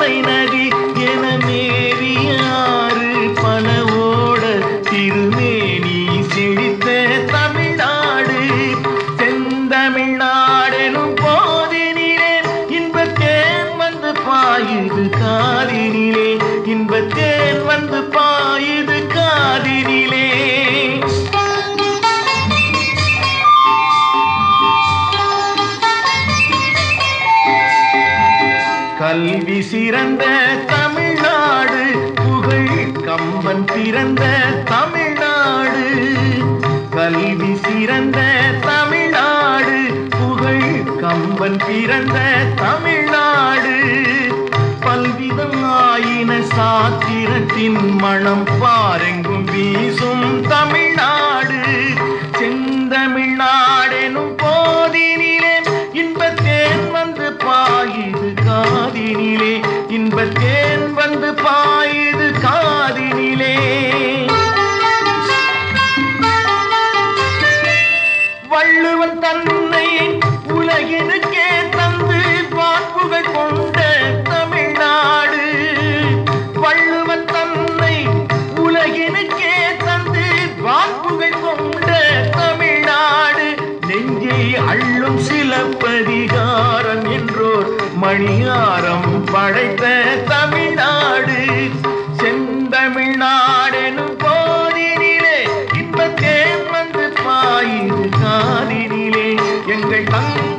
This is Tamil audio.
பொருணை நதி என மேரியாறு பல ஓட திருமேனி செழித்த தமிழ்நாடு. செந்தமிழ்நாடெனும் போதினிலே இன்பத்தேன் வந்து பாயுது காதினிலே. இன்பத்தேன் வந்து பாயுது காதினிலே. கல்வி சிறந்த தமிழ்நாடு புகழ் கம்பன் பிறந்த தமிழ்நாடு. கல்வி சிறந்த தமிழ்நாடு புகழ் கம்பன் பிறந்த தமிழ்நாடு. பல்விதம் ஆயின சாத்திரத்தின் மனம் பாரெங்கும் வீசும் தமிழ்நாடு. செந்தமிழ்நாடெனும் போதினிலே இன்பத்தேன் வந்து பாயுது காதினிலே மணியாரம் படைத்த தமிழ்நாடு. செந்தமிழ்நாடெனும் போதினிலே இன்பத்தேன் வந்து பாயுது காதினிலே. எங்கள் தங்க